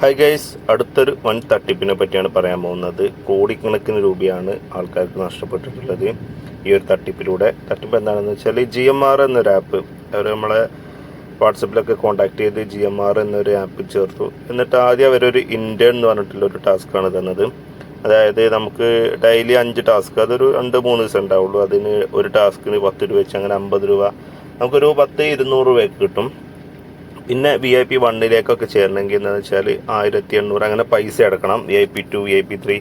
Hi guys അടുത്തൊരു വൻ തട്ടിപ്പിനെ പറ്റിയാണ് പറയാൻ പോകുന്നത്. കോടിക്കണക്കിന് രൂപയാണ് ആൾക്കാർക്ക് നഷ്ടപ്പെട്ടിട്ടുള്ളത് ഈ ഒരു തട്ടിപ്പിലൂടെ. തട്ടിപ്പ് എന്താണെന്ന് വെച്ചാൽ ജി എം ആർ എന്നൊരു ആപ്പ് അവർ നമ്മളെ വാട്സപ്പിലൊക്കെ കോൺടാക്ട് ചെയ്ത് ജി എം ആർ എന്നൊരു ആപ്പ് ചേർത്തു. എന്നിട്ട് ആദ്യം അവരൊരു ഇന്ത്യൻ എന്ന് പറഞ്ഞിട്ടുള്ള ഒരു ടാസ്ക്കാണ് തന്നത്. അതായത് നമുക്ക് ഡെയിലി അഞ്ച് ടാസ്ക് അതൊരു രണ്ട് മൂന്ന് ദിവസം ഉണ്ടാവുള്ളൂ. അതിന് ഒരു ടാസ്കിന് പത്ത് രൂപ വെച്ച് അങ്ങനെ അമ്പത് രൂപ. നമുക്കൊരു പത്ത് ഇരുന്നൂറ് രൂപയൊക്കെ കിട്ടും. പിന്നെ വി ഐ പി വണ്ണിലേക്കൊക്കെ ചേരണമെങ്കിൽ എന്താണെന്ന് വെച്ചാൽ ആയിരത്തി എണ്ണൂറ് അങ്ങനെ പൈസ അടക്കണം. V I P two V I P three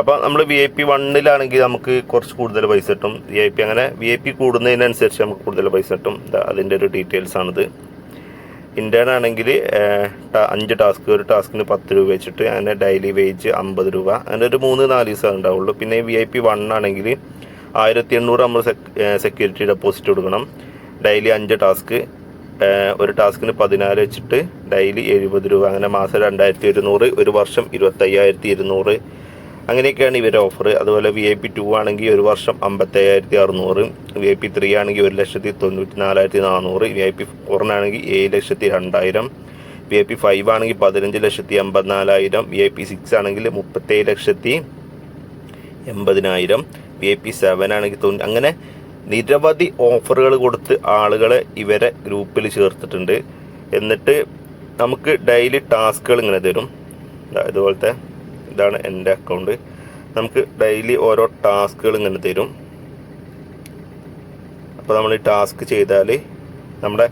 അപ്പോൾ നമ്മൾ വി ഐ പി വണ്ണിലാണെങ്കിൽ നമുക്ക് കുറച്ച് കൂടുതൽ പൈസ കിട്ടും. വി ഐ പി അങ്ങനെ വി ഐ പി കൂടുന്നതിനനുസരിച്ച് നമുക്ക് കൂടുതൽ പൈസ കിട്ടും. അതിന്റെ ഒരു ഡീറ്റെയിൽസ് ആണിത്. ഇന്ത്യൻ ആണെങ്കിൽ അഞ്ച് ടാസ്ക് ഒരു ടാസ്കിന് പത്ത് രൂപ വെച്ചിട്ട് അങ്ങനെ ഡെയിലി വേജ് അമ്പത് രൂപ. അങ്ങനെ ഒരു മൂന്ന് നാല് ദിവസം ഉണ്ടാവുള്ളൂ. പിന്നെ വി ഐ പി വൺ ആണെങ്കിൽ ആയിരത്തി എണ്ണൂറ് നമ്മൾ സെക്യൂരിറ്റി ഡെപ്പോസിറ്റ് കൊടുക്കണം. ഡെയിലി അഞ്ച് ടാസ്ക്. ഒരു ടാസ്കിന് പതിനാല് വെച്ചിട്ട് ഡെയിലി എഴുപത് രൂപ. അങ്ങനെ മാസം രണ്ടായിരത്തി ഒരുന്നൂറ് ഒരു വർഷം ഇരുപത്തയ്യായിരത്തി ഇരുന്നൂറ്. അങ്ങനെയൊക്കെയാണ് ഇവരുടെ ഓഫർ അതുപോലെ വി ഐ പി ടു ആണെങ്കിൽ ഒരു വർഷം അമ്പത്തയ്യായിരത്തി അറുന്നൂറ്. വി ഐ പി ത്രീ ആണെങ്കിൽ ഒരു ലക്ഷത്തി തൊണ്ണൂറ്റി നാലായിരത്തി നാനൂറ് വി ഐ പി ഫോറിനാണെങ്കിൽ ഏഴ് ലക്ഷത്തി രണ്ടായിരം. വി ഐ പി ഫൈവ് ആണെങ്കിൽ പതിനഞ്ച് ലക്ഷത്തി എൺപത്തിനാലായിരം വി ഐ പി സിക്സ് ആണെങ്കിൽ മുപ്പത്തേഴ് ലക്ഷത്തി എൺപതിനായിരം. വി ഐ പി സെവൻ ആണെങ്കിൽ തൊണ്ണൂ അങ്ങനെ നിരവധി ഓഫറുകൾ കൊടുത്ത് ആളുകളെ ഇവരെ ഗ്രൂപ്പിൽ ചേർത്തിട്ടുണ്ട്. എന്നിട്ട് നമുക്ക് ഡെയിലി ടാസ്കുകൾ ഇങ്ങനെ തരും. ഇതുപോലത്തെ ഇതാണ് എന്റെ അക്കൗണ്ട് നമുക്ക് ഡെയിലി ഓരോ ടാസ്കുകൾ ഇങ്ങനെ തരും. അപ്പോൾ നമ്മൾ ഈ ടാസ്ക് ചെയ്താൽ നമ്മുടെ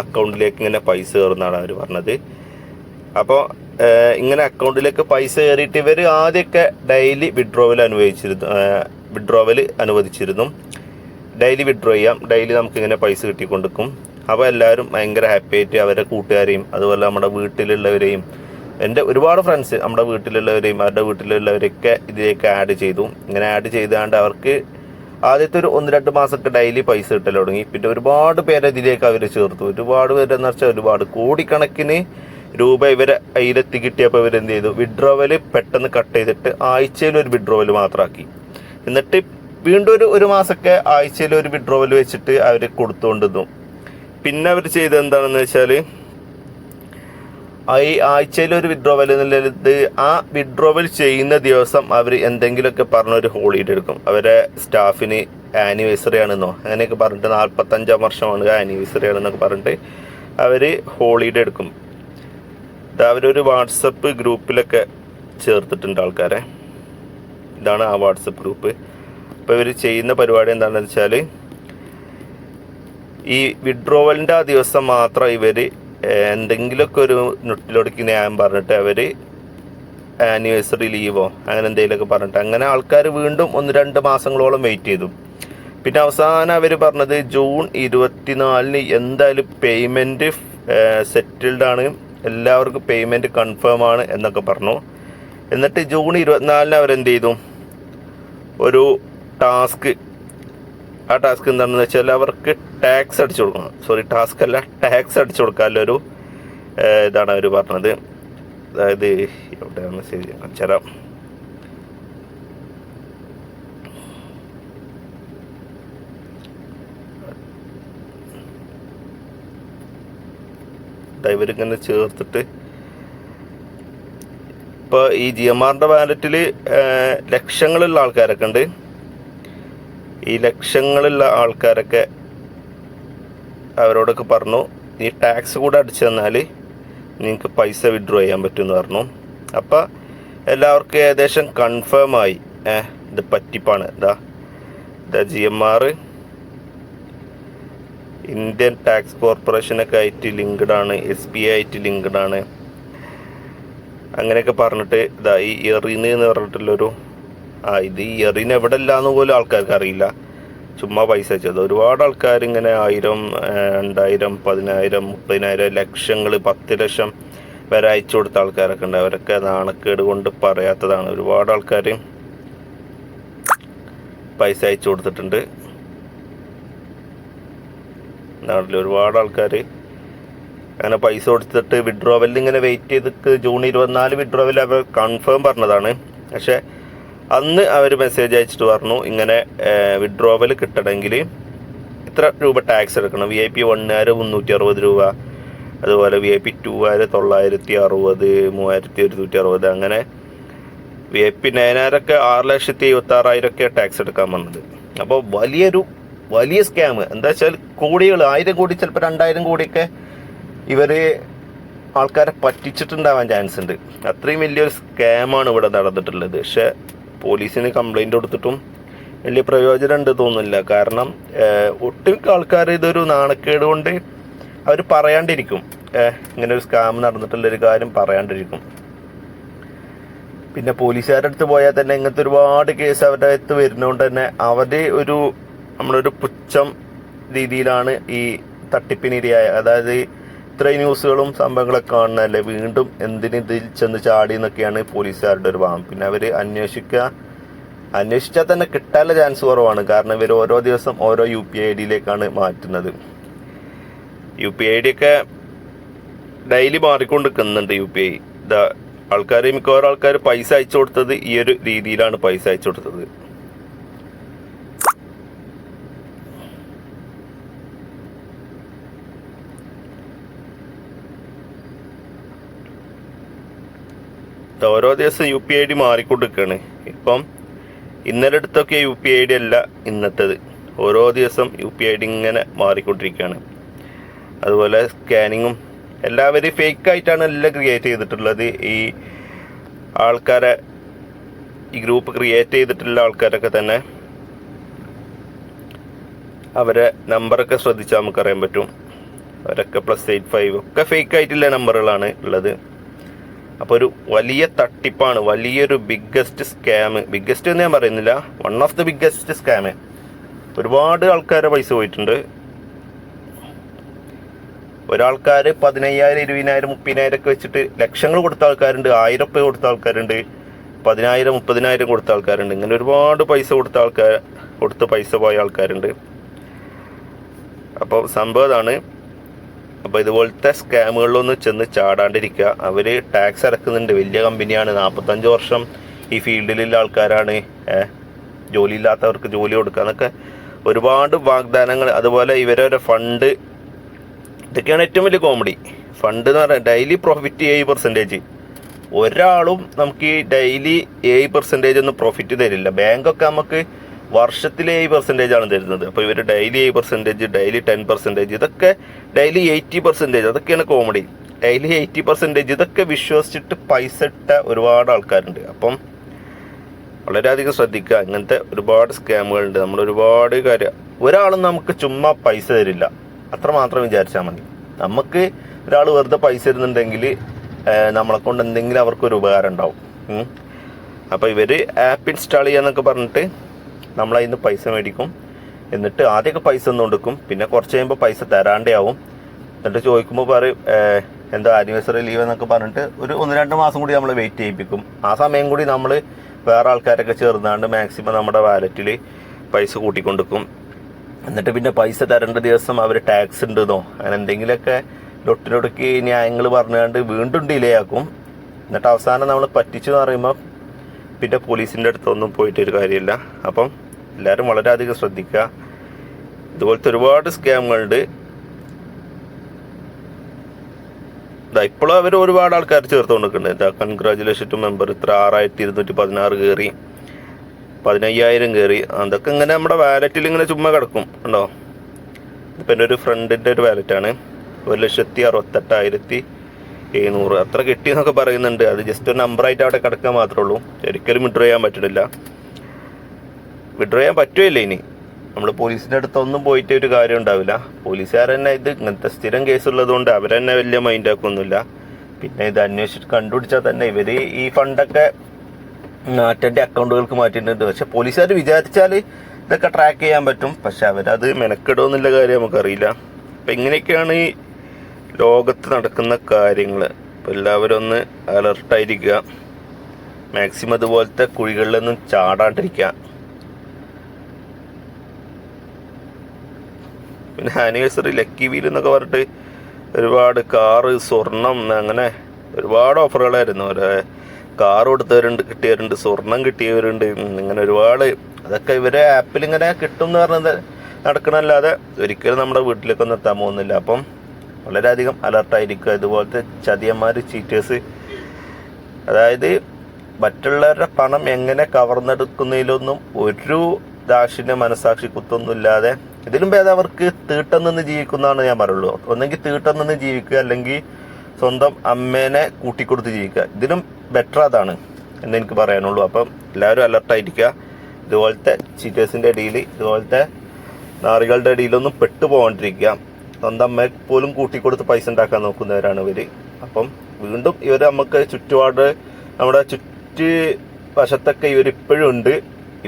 അക്കൗണ്ടിലേക്ക് ഇങ്ങനെ പൈസ കയറുന്നതാണ് അവർ പറഞ്ഞത്. അപ്പോൾ ഇങ്ങനെ അക്കൗണ്ടിലേക്ക് പൈസ കയറിയിട്ട് ഇവർ ആദ്യമൊക്കെ ഡെയിലി വിഡ്രോവൽ അനുവദിച്ചിരുന്നു വിഡ്രോവൽ അനുവദിച്ചിരുന്നു. ഡെയിലി വിഡ്രോ ചെയ്യാം. ഡെയിലി നമുക്ക് ഇങ്ങനെ പൈസ കിട്ടിക്കൊണ്ടിരിക്കും. അപ്പോൾ എല്ലാവരും ഭയങ്കര ഹാപ്പി ആയിട്ട് അവരുടെ കൂട്ടുകാരെയും അതുപോലെ നമ്മുടെ വീട്ടിലുള്ളവരെയും എന്റെ ഒരുപാട് ഫ്രണ്ട്സ് നമ്മുടെ വീട്ടിലുള്ളവരെയും അവരുടെ വീട്ടിലുള്ളവരൊക്കെ ഇതിലേക്ക് ആഡ് ചെയ്തു. ഇങ്ങനെ ആഡ് ചെയ്താണ്ട് അവർക്ക് ആദ്യത്തെ ഒരു ഒന്ന് രണ്ട് മാസമൊക്കെ ഡെയിലി പൈസ കിട്ടൽ തുടങ്ങി. പിന്നെ ഒരുപാട് പേരെ ഇതിലേക്ക് അവർ ചേർത്തു. ഒരുപാട് പേരെന്ന് വെച്ചാൽ ഒരുപാട്. കോടിക്കണക്കിന് രൂപ ഇവരെ കയ്യിലെത്തി കിട്ടിയപ്പോൾ ഇവരെന്ത് ചെയ്തു? വിഡ്രോവൽ പെട്ടെന്ന് കട്ട് ചെയ്തിട്ട് ആഴ്ചയിൽ ഒരു വിഡ്രോവൽ മാത്രമാക്കി. എന്നിട്ട് വീണ്ടും ഒരു ഒരു മാസമൊക്കെ ആഴ്ചയിൽ ഒരു വിഡ്രോവൽ വെച്ചിട്ട് അവർ കൊടുത്തുകൊണ്ടിരുന്നു പിന്നെ അവർ ചെയ്തത് എന്താണെന്ന് വെച്ചാൽ ഈ ആഴ്ചയിൽ ഒരു വിഡ്രോവൽ എന്നുള്ളത് ആ വിഡ്രോവൽ ചെയ്യുന്ന ദിവസം അവർ എന്തെങ്കിലുമൊക്കെ പറഞ്ഞൊരു ഹോളിഡേ എടുക്കും. അവരെ സ്റ്റാഫിന് ആനിവേഴ്സറി ആണെന്നോ അങ്ങനെയൊക്കെ പറഞ്ഞിട്ട് നാൽപ്പത്തഞ്ചാം വർഷമാണ് ആനിവേഴ്സറി ആണെന്നൊക്കെ പറഞ്ഞിട്ട് അവർ ഹോളിഡേ എടുക്കും. അവരൊരു വാട്സപ്പ് ഗ്രൂപ്പിലൊക്കെ ചേർത്തിട്ടുണ്ട് ആൾക്കാരെ. ഇതാണ് ആ വാട്സപ്പ് ഗ്രൂപ്പ്. അപ്പോൾ ഇവർ ചെയ്യുന്ന പരിപാടി എന്താണെന്ന് വെച്ചാൽ ഈ വിഡ്രോവലിന്റെ ആ ദിവസം മാത്രം ഇവർ എന്തെങ്കിലുമൊക്കെ ഒരു നുട്ടിലൊടുക്കി ന്യായം പറഞ്ഞിട്ട് അവർ ആനിവേഴ്സറി ലീവോ അങ്ങനെ എന്തെങ്കിലുമൊക്കെ പറഞ്ഞിട്ട് അങ്ങനെ ആൾക്കാർ വീണ്ടും ഒന്ന് രണ്ട് മാസങ്ങളോളം വെയിറ്റ് ചെയ്തു. പിന്നെ അവസാനം അവർ പറഞ്ഞത് ജൂൺ ഇരുപത്തിനാലിന് എന്തായാലും പേയ്മെന്റ് സെറ്റിൽഡ് ആണ്. എല്ലാവർക്കും പേയ്മെന്റ് കൺഫേം ആണ് എന്നൊക്കെ പറഞ്ഞു. എന്നിട്ട് ജൂൺ ഇരുപത്തിനാലിന് അവരെന്ത് ചെയ്തു? ഒരു ടാസ്ക്. ആ ടാസ്ക് എന്താണെന്ന് വെച്ചാൽ അവർക്ക് ടാക്സ് അടിച്ചു കൊടുക്കണം. സോറി ടാസ്ക് അല്ല ടാക്സ് അടിച്ചു കൊടുക്കാനുള്ളൊരു ഇതാണ് അവർ പറഞ്ഞത്. അതായത് എവിടെയാണ് ശരി അച്ചരം ഇവരിങ്ങനെ ചേർത്തിട്ട് ഇപ്പോൾ ഈ ജി എം ആറിന്റെ വാലറ്റിൽ ലക്ഷങ്ങളുള്ള ആൾക്കാരൊക്കെ ഉണ്ട്. ഈ ലക്ഷങ്ങളുള്ള ആൾക്കാരൊക്കെ അവരോടൊക്കെ പറഞ്ഞു ഈ ടാക്സ് കൂടെ അടിച്ചു തന്നാൽ നിങ്ങൾക്ക് പൈസ വിഡ്രോ ചെയ്യാൻ പറ്റുമെന്ന് പറഞ്ഞു. അപ്പോൾ എല്ലാവർക്കും ഏകദേശം കൺഫേം ആയി. ഏഹ് ഇത് പറ്റിപ്പാണ്. ഇതാ ഇതാ G M R Indian tax കോർപ്പറേഷനൊക്കെ ആയിട്ട് ലിങ്ക്ഡ് ആണ് എസ് ബി ഐ ആയിട്ട് ലിങ്ക്ഡ് ആണ്. അങ്ങനെയൊക്കെ പറഞ്ഞിട്ട് ഇതാ ഈ എറിന് എന്ന് പറഞ്ഞിട്ടുള്ളൊരു ആ ഇത് ഈ എറിന് എവിടെ ഇല്ലാന്ന് പോലും ആൾക്കാർക്ക് അറിയില്ല. ചുമ്മാ പൈസ വെച്ചത്. ഒരുപാട് ആൾക്കാർ ഇങ്ങനെ ആയിരം രണ്ടായിരം പതിനായിരം മുപ്പതിനായിരം ലക്ഷങ്ങൾ പത്ത് ലക്ഷം വരെ അയച്ചു കൊടുത്ത ആൾക്കാരൊക്കെ ഉണ്ട്. അവരൊക്കെ നാണക്കേട് കൊണ്ട് പറയാത്തതാണ്. ഒരുപാട് ആൾക്കാർ പൈസ അയച്ചു കൊടുത്തിട്ടുണ്ട്. നാട്ടിൽ ഒരുപാട് ആൾക്കാർ അങ്ങനെ പൈസ കൊടുത്തിട്ട് വിഡ്രോവലിൽ ഇങ്ങനെ വെയിറ്റ് ചെയ്തിട്ട് ജൂൺ ഇരുപത്തിനാല് വിഡ്രോവൽ അവർ കൺഫേം പറഞ്ഞതാണ്. പക്ഷേ അന്ന് അവർ മെസ്സേജ് അയച്ചിട്ട് പറഞ്ഞു ഇങ്ങനെ വിഡ്രോവൽ കിട്ടണമെങ്കിൽ ഇത്ര രൂപ ടാക്സ് എടുക്കണം. വി ഐ പി വണ്ണുകാർ മുന്നൂറ്റി അറുപത് രൂപ അതുപോലെ വി ഐ പി ടു ആയിരം തൊള്ളായിരത്തി അറുപത് മൂവായിരത്തി ഒരുന്നൂറ്റി അറുപത് അങ്ങനെ വി ഐ പി നയനായിരമൊക്കെ ആറ് ലക്ഷത്തി എഴുപത്തി ആറായിരമൊക്കെ ടാക്സ് എടുക്കാൻ വന്നത്. അപ്പോൾ വലിയൊരു വലിയ സ്കാം എന്താ വെച്ചാൽ കോടികൾ ആയിരം കോടി ചിലപ്പോൾ രണ്ടായിരം കോടിയൊക്കെ ഇവർ ആൾക്കാരെ പറ്റിച്ചിട്ടുണ്ടാവാൻ ചാൻസ് ഉണ്ട്. അത്രയും വലിയൊരു സ്കാമാണ് ഇവിടെ നടന്നിട്ടുള്ളത്. പക്ഷെ പോലീസിന് കംപ്ലൈന്റ് കൊടുത്തിട്ടും വലിയ പ്രയോജനം ഉണ്ട് തോന്നുന്നില്ല. കാരണം ഒട്ടുമിക്ക ആൾക്കാർ ഇതൊരു നാണക്കേട് കൊണ്ട് അവർ പറയാണ്ടിരിക്കും. ഇങ്ങനെ ഒരു സ്കാം നടന്നിട്ടുള്ളൊരു കാര്യം പറയാണ്ടിരിക്കും. പിന്നെ പോലീസുകാരുടെ അടുത്ത് പോയാൽ തന്നെ ഇങ്ങനത്തെ ഒരുപാട് കേസ് അവരുടെ അടുത്ത് വരുന്നതുകൊണ്ട് തന്നെ അവരെ ഒരു നമ്മളൊരു പുച്ഛം രീതിയിലാണ് ഈ തട്ടിപ്പിനിരയായ അതായത് ഇത്രയും ന്യൂസുകളും സംഭവങ്ങളൊക്കെ കാണുന്നതല്ലേ? വീണ്ടും എന്തിന് ഇതിൽ ചെന്ന് ചാടി എന്നൊക്കെയാണ് പോലീസുകാരുടെ ഒരു ഭാഗം പിന്നെ അവർ അന്വേഷിക്കുക അന്വേഷിച്ചാൽ തന്നെ കിട്ടാനുള്ള ചാൻസ് കുറവാണ്. കാരണം ഇവർ ഓരോ ദിവസം ഓരോ യു പി ഐ ഡിയിലേക്കാണ് മാറ്റുന്നത്. യു പി ഐ ഡി ഒക്കെ ഡെയിലി മാറിക്കൊണ്ടിരിക്കുന്നുണ്ട് യു പി ഐ. ഇതാ ആൾക്കാർ മിക്കവാറും ആൾക്കാർ പൈസ അയച്ചു കൊടുത്തത് ഈ ഒരു രീതിയിലാണ് പൈസ അയച്ചു കൊടുത്തത് ഇത് ഓരോ ദിവസം യു പി ഐ ഡി മാറിക്കൊണ്ടിരിക്കുകയാണ്. ഇപ്പം ഇന്നലെ അടുത്തൊക്കെ യു പി ഐ ഡി അല്ല ഇന്നത്തേത്. ഓരോ ദിവസം യു പി ഐ ഡി ഇങ്ങനെ മാറിക്കൊണ്ടിരിക്കുകയാണ്. അതുപോലെ സ്കാനിങ്ങും എല്ലാവരും ഫേക്ക് ആയിട്ടാണ് എല്ലാം ക്രിയേറ്റ് ചെയ്തിട്ടുള്ളത്. ഈ ആൾക്കാരെ ഈ ഗ്രൂപ്പ് ക്രിയേറ്റ് ചെയ്തിട്ടുള്ള ആൾക്കാരൊക്കെ തന്നെ അവരെ നമ്പറൊക്കെ ശ്രദ്ധിച്ചാൽ നമുക്കറിയാൻ പറ്റും. അവരൊക്കെ പ്ലസ് എയ്റ്റ് ഫൈവ് ഒക്കെ ഫേക്ക് ആയിട്ടുള്ള നമ്പറുകളാണ് ഉള്ളത്. അപ്പോൾ ഒരു വലിയ തട്ടിപ്പാണ് വലിയൊരു ബിഗ്ഗസ്റ്റ് സ്കാം ബിഗ്ഗസ്റ്റ് എന്ന് ഞാൻ പറയുന്നില്ല one of the biggest scam ഒരുപാട് ആൾക്കാരെ പൈസ പോയിട്ടുണ്ട്. ഒരാൾക്കാർ പതിനയ്യായിരം ഇരുപതിനായിരം മുപ്പതിനായിരം ഒക്കെ വെച്ചിട്ട് ലക്ഷങ്ങൾ കൊടുത്ത ആൾക്കാരുണ്ട് ആയിരം രൂപ കൊടുത്ത ആൾക്കാരുണ്ട് പതിനായിരം മുപ്പതിനായിരം കൊടുത്ത ആൾക്കാരുണ്ട്. ഇങ്ങനെ ഒരുപാട് പൈസ കൊടുത്ത ആൾക്കാർ കൊടുത്ത് പൈസ പോയ ആൾക്കാരുണ്ട്. അപ്പോൾ സംഭവം ഇതാണ് അപ്പോൾ ഇതുപോലത്തെ സ്കാമുകളിലൊന്നും ചെന്ന് ചാടാണ്ടിരിക്കുക. അവർ ടാക്സ് ഇറക്കുന്നുണ്ട് വലിയ കമ്പനിയാണ്. നാൽപ്പത്തഞ്ച് വർഷം ഈ ഫീൽഡിലുള്ള ആൾക്കാരാണ്. ഏഹ്, ജോലിയില്ലാത്തവർക്ക് ജോലി കൊടുക്കുക എന്നൊക്കെ ഒരുപാട് വാഗ്ദാനങ്ങൾ. അതുപോലെ ഇവരൊരു ഫണ്ട് ഇതൊക്കെയാണ് ഏറ്റവും വലിയ കോമഡി. ഫണ്ട് എന്ന് പറഞ്ഞാൽ ഡെയിലി പ്രോഫിറ്റ് ഏഴ് പെർസെന്റേജ് ഒരാളും നമുക്ക് ഈ ഡെയിലി ഏഴ് പെർസെന്റേജ് ഒന്നും പ്രോഫിറ്റ് തരില്ല. ബാങ്കൊക്കെ നമുക്ക് വർഷത്തിൽ ഏഴ് പെർസെന്റേജ് ആണ് തരുന്നത്. അപ്പോൾ ഇവർ ഡെയിലി ഏഴ് പെർസെന്റേജ് ഡെയിലി ടെൻ പെർസെന്റേജ് ഇതൊക്കെ ഡെയിലി എയ്റ്റി പെർസെന്റേജ് അതൊക്കെയാണ് കോമഡി ഡെയിലി എയ്റ്റി പെർസെന്റേജ് ഇതൊക്കെ വിശ്വസിച്ചിട്ട് പൈസ ഇട്ട ഒരുപാട് ആൾക്കാരുണ്ട്. അപ്പം വളരെയധികം ശ്രദ്ധിക്കുക. അങ്ങനത്തെ ഒരുപാട് സ്കാമുകളുണ്ട് നമ്മൾ ഒരുപാട് കാര്യം ഒരാളും നമുക്ക് ചുമ്മാ പൈസ തരില്ല. അത്ര മാത്രം വിചാരിച്ചാൽ മതി. നമുക്ക് ഒരാൾ വെറുതെ പൈസ തരുന്നുണ്ടെങ്കിൽ നമ്മളെ കൊണ്ട് എന്തെങ്കിലും അവർക്കൊരു ഉപകാരം ഉണ്ടാവും. അപ്പോൾ ഇവർ ആപ്പ് ഇൻസ്റ്റാൾ ചെയ്യാന്നൊക്കെ പറഞ്ഞിട്ട് നമ്മളതിൽ നിന്ന് പൈസ മേടിക്കും. എന്നിട്ട് ആദ്യമൊക്കെ പൈസ ഒന്നും കൊടുക്കും. പിന്നെ കുറച്ച് കഴിയുമ്പോൾ പൈസ തരാണ്ടേ ആവും എന്നിട്ട് ചോദിക്കുമ്പോൾ പറയും എന്താ ആനിവേഴ്സറി ലീവ് എന്നൊക്കെ പറഞ്ഞിട്ട് ഒരു ഒന്ന് രണ്ട് മാസം കൂടി നമ്മൾ വെയിറ്റ് ചെയ്യിപ്പിക്കും. ആ സമയം കൂടി നമ്മൾ വേറെ ആൾക്കാരൊക്കെ ചേർന്നാണ്ട് മാക്സിമം നമ്മുടെ വാലറ്റിൽ പൈസ കൂട്ടിക്കൊണ്ടിരിക്കും എന്നിട്ട് പിന്നെ പൈസ തരേണ്ട ദിവസം അവർ ടാക്സ് ഉണ്ടെന്നോ അങ്ങനെ എന്തെങ്കിലുമൊക്കെ ലൊട്ടിലൊടുക്കി ന്യായങ്ങൾ പറഞ്ഞുകൊണ്ട് വീണ്ടും ഡിലേ ആക്കും. എന്നിട്ട് അവസാനം നമ്മൾ പറ്റിച്ചു എന്ന് പറയുമ്പോൾ പിന്നെ പോലീസിന്റെ അടുത്തൊന്നും പോയിട്ടൊരു കാര്യമില്ല അപ്പം എല്ലാവരും വളരെയധികം ശ്രദ്ധിക്കുക. ഇതുപോലത്തെ ഒരുപാട് സ്കാമുകളുണ്ട്. ഇതാ ഇപ്പോഴും അവർ ഒരുപാട് ആൾക്കാർ ചേർത്തുകൊണ്ടിരിക്കുന്നുണ്ട്. ഇതാ കൺഗ്രാജുലേഷൻ ടു മെമ്പർ ഇത്ര ആറായിരത്തി ഇരുന്നൂറ്റി പതിനാറ് കയറി പതിനയ്യായിരം കയറി അതൊക്കെ ഇങ്ങനെ നമ്മുടെ വാലറ്റിൽ ഇങ്ങനെ ചുമ്മാ കിടക്കും. ഉണ്ടോ ഇപ്പം എന്റെ ഒരു ഫ്രണ്ടിന്റെ ഒരു വാലറ്റാണ് ഒരു ലക്ഷത്തി അറുപത്തെട്ടായിരത്തി എഴുന്നൂറ്. അത്ര കിട്ടിയെന്നൊക്കെ പറയുന്നുണ്ട്. അത് ജസ്റ്റ് ഒരു നമ്പറായിട്ട് അവിടെ കിടക്കാൻ മാത്രമേ ഉള്ളൂ. ഒരിക്കലും വിഡ്രോ ചെയ്യാൻ പറ്റില്ല വിഡ്രോ ചെയ്യാൻ പറ്റുമല്ലേ ഇനി. നമ്മൾ പോലീസിന്റെ അടുത്തൊന്നും പോയിട്ട് ഒരു കാര്യം ഉണ്ടാവില്ല. പോലീസുകാർ തന്നെ ഇത് ഇങ്ങനത്തെ സ്ഥിരം കേസ് ഉള്ളതുകൊണ്ട് അവരെന്നെ വലിയ മൈൻഡ് ആക്കൊന്നുമില്ല. പിന്നെ ഇത് അന്വേഷിച്ച് കണ്ടുപിടിച്ചാൽ തന്നെ ഇവർ ഈ ഫണ്ടൊക്കെ നാട്ടിന്റെ അക്കൗണ്ടുകൾക്ക് മാറ്റിയിട്ടുണ്ട്. പക്ഷെ പോലീസുകാർ വിചാരിച്ചാൽ ഇതൊക്കെ ട്രാക്ക് ചെയ്യാൻ പറ്റും. പക്ഷെ അവരത് മെനക്കെടുമെന്നുള്ള കാര്യം നമുക്കറിയില്ല. അപ്പം ഇങ്ങനെയൊക്കെയാണ് ഈ ലോകത്ത് നടക്കുന്ന കാര്യങ്ങൾ അപ്പം എല്ലാവരും ഒന്ന് അലർട്ടായിരിക്കുക. മാക്സിമം അതുപോലത്തെ കുഴികളിലൊന്നും ചാടാണ്ടിരിക്കുക. പിന്നെ ആനിവേഴ്സറി ലക്കി വീൽ എന്നൊക്കെ പറഞ്ഞിട്ട് ഒരുപാട് കാറ് സ്വർണം അങ്ങനെ ഒരുപാട് ഓഫറുകളായിരുന്നു. ഒരു കാർ കൊടുത്തവരുണ്ട് കിട്ടിയവരുണ്ട് സ്വർണം കിട്ടിയവരുണ്ട് ഇങ്ങനെ ഒരുപാട്. അതൊക്കെ ഇവരെ ആപ്പിൽ ഇങ്ങനെ കിട്ടും എന്ന് പറഞ്ഞത് നടക്കണമല്ലാതെ ഒരിക്കലും നമ്മുടെ വീട്ടിലേക്കൊന്നും എത്താൻ പോകുന്നില്ല. അപ്പം വളരെയധികം അലർട്ടായിരിക്കുക ഇതുപോലത്തെ ചതിയന്മാർ ചീറ്റേഴ്സ് അതായത് മറ്റുള്ളവരുടെ പണം എങ്ങനെ കവർന്നെടുക്കുന്നതിലൊന്നും ഒരു ദാക്ഷിന്റെ മനസാക്ഷി കുത്തൊന്നുമില്ലാതെ ഇതിലും ഭേദം അവർക്ക് തീട്ടം നിന്ന് ജീവിക്കുന്നതാണ് ഞാൻ പറയുള്ളൂ. ഒന്നെങ്കിൽ തീട്ടം നിന്ന് ജീവിക്കുക അല്ലെങ്കിൽ സ്വന്തം അമ്മേനെ കൂട്ടിക്കൊടുത്ത് ജീവിക്കുക. ഇതിലും ബെറ്റർ അതാണ് എന്ന് എനിക്ക് പറയാനുള്ളൂ. അപ്പം എല്ലാവരും അലർട്ടായിരിക്കുക ഇതുപോലത്തെ ചീറ്റേഴ്സിന്റെ ഇടയിൽ ഇതുപോലത്തെ നാറികളുടെ ഇടയിലൊന്നും പെട്ടു പോകാണ്ടിരിക്കുക സ്വന്തം അമ്മയെ പോലും കൂട്ടിക്കൊടുത്ത് പൈസ ഉണ്ടാക്കാൻ നോക്കുന്നവരാണ് ഇവർ അപ്പം വീണ്ടും ഇവർ നമുക്ക് ചുറ്റുപാട് നമ്മുടെ ചുറ്റ് വശത്തൊക്കെ ഇവരിപ്പോഴും ഉണ്ട്.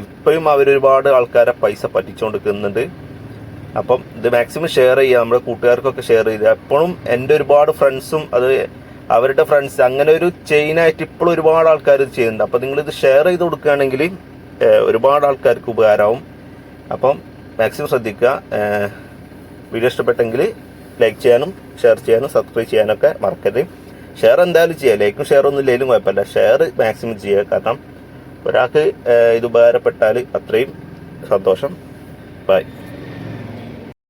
ഇപ്പോഴും അവരൊരുപാട് ആൾക്കാരെ പൈസ പറ്റിച്ചുകൊണ്ടിരിക്കുന്നുണ്ട് അപ്പം ഇത് മാക്സിമം ഷെയർ ചെയ്യുക നമ്മുടെ കൂട്ടുകാർക്കൊക്കെ ഷെയർ ചെയ്യുക. എപ്പോഴും എന്റെ ഒരുപാട് ഫ്രണ്ട്സും അത് അവരുടെ ഫ്രണ്ട്സ് അങ്ങനെ ഒരു ചെയിൻ ആയിട്ട് ഇപ്പോഴും ഒരുപാട് ആൾക്കാർ ഇത് ചെയ്യുന്നുണ്ട്. അപ്പം നിങ്ങളിത് ഷെയർ ചെയ്ത് കൊടുക്കുകയാണെങ്കിൽ ഒരുപാട് ആൾക്കാർക്ക് ഉപകാരമാവും. അപ്പം മാക്സിമം ശ്രദ്ധിക്കുക. വീഡിയോ ഇഷ്ടപ്പെട്ടെങ്കിൽ ലൈക്ക് ചെയ്യാനും ഷെയർ ചെയ്യാനും സബ്സ്ക്രൈബ് ചെയ്യാനൊക്കെ മറക്കരുത്. ഷെയർ എന്തായാലും ചെയ്യുക ലൈക്കും ഷെയർ ഒന്നും ഇല്ലെങ്കിലും കുഴപ്പമില്ല. ഷെയർ മാക്സിമം ചെയ്യുക. കാരണം ഒരാൾക്ക് ഇത് ഉപകാരപ്പെട്ടാൽ അത്രയും സന്തോഷം. ബൈ